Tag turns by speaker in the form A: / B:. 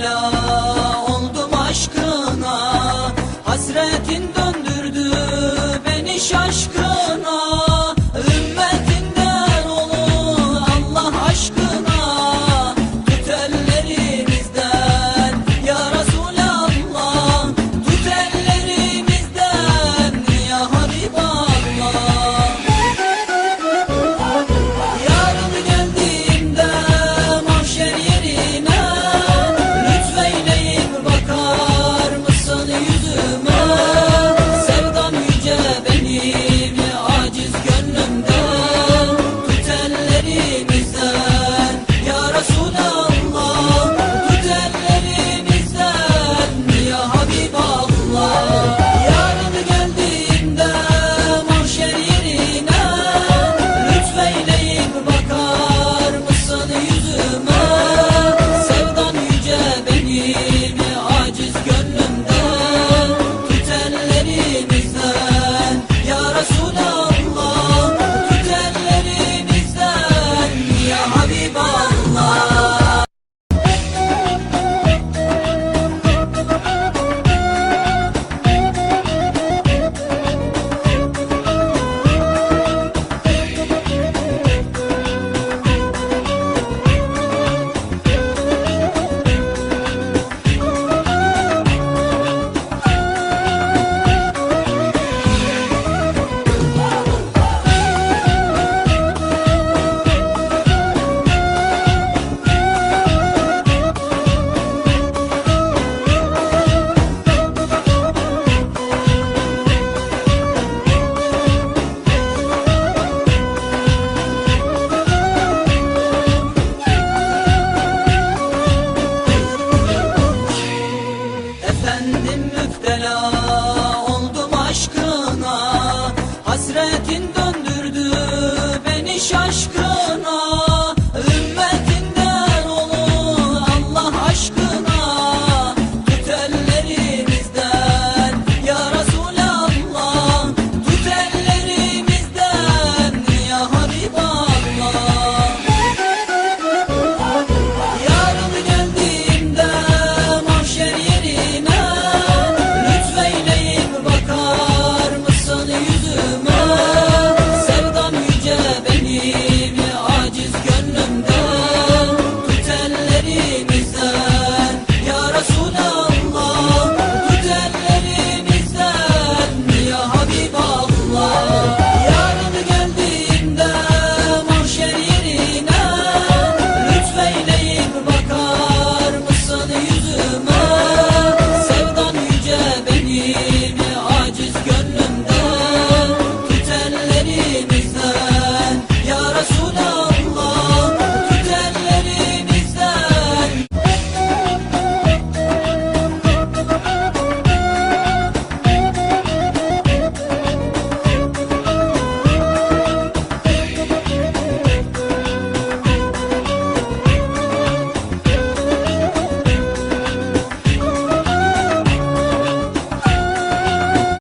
A: bela oldum aşkına. Hasretin döndürdü beni şaşkın Summer.